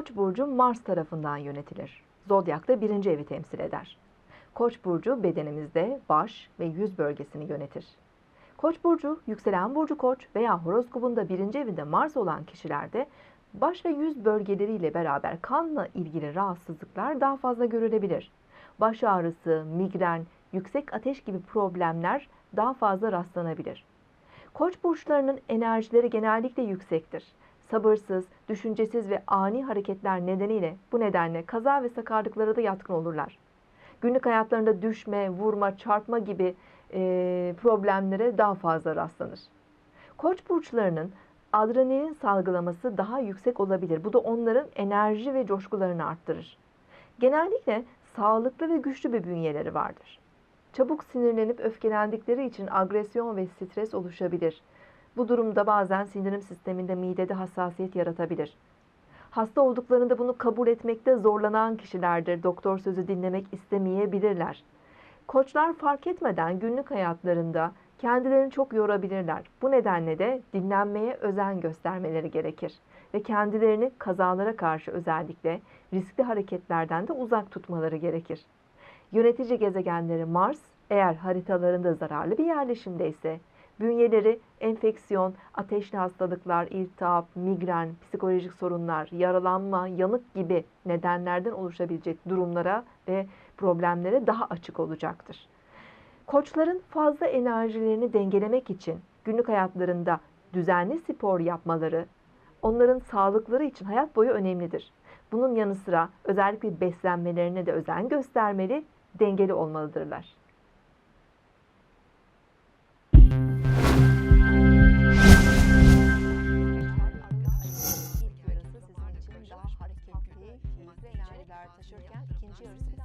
Koç burcu Mars tarafından yönetilir. Zodyakta birinci evi temsil eder. Koç burcu bedenimizde baş ve yüz bölgesini yönetir. Koç burcu, yükselen burcu koç veya horoskopunda birinci evinde Mars olan kişilerde baş ve yüz bölgeleriyle beraber kanla ilgili rahatsızlıklar daha fazla görülebilir. Baş ağrısı, migren, yüksek ateş gibi problemler daha fazla rastlanabilir. Koç burçlarının enerjileri genellikle yüksektir. Sabırsız, düşüncesiz ve ani hareketler nedeniyle bu nedenle kaza ve sakarlıklara da yatkın olurlar. Günlük hayatlarında düşme, vurma, çarpma gibi e, problemlere daha fazla rastlanır. Koç burçlarının adrenalin salgılaması daha yüksek olabilir. Bu da onların enerji ve coşkularını arttırır. Genellikle sağlıklı ve güçlü bir bünyeleri vardır. Çabuk sinirlenip öfkelendikleri için agresyon ve stres oluşabilir. Bu durumda bazen sindirim sisteminde midede hassasiyet yaratabilir. Hasta olduklarında bunu kabul etmekte zorlanan kişilerdir. Doktor sözü dinlemek istemeyebilirler. Koçlar fark etmeden günlük hayatlarında kendilerini çok yorabilirler. Bu nedenle de dinlenmeye özen göstermeleri gerekir ve kendilerini kazalara karşı özellikle riskli hareketlerden de uzak tutmaları gerekir. Yönetici gezegenleri Mars eğer haritalarında zararlı bir yerleşimde ise bünyeleri enfeksiyon, ateşli hastalıklar, iltihap, migren, psikolojik sorunlar, yaralanma, yanık gibi nedenlerden oluşabilecek durumlara ve problemlere daha açık olacaktır. Koçların fazla enerjilerini dengelemek için günlük hayatlarında düzenli spor yapmaları, onların sağlıkları için hayat boyu önemlidir. Bunun yanı sıra özellikle beslenmelerine de özen göstermeli, dengeli olmalıdırlar. Enerjiler taşırken ikinci yarısı biraz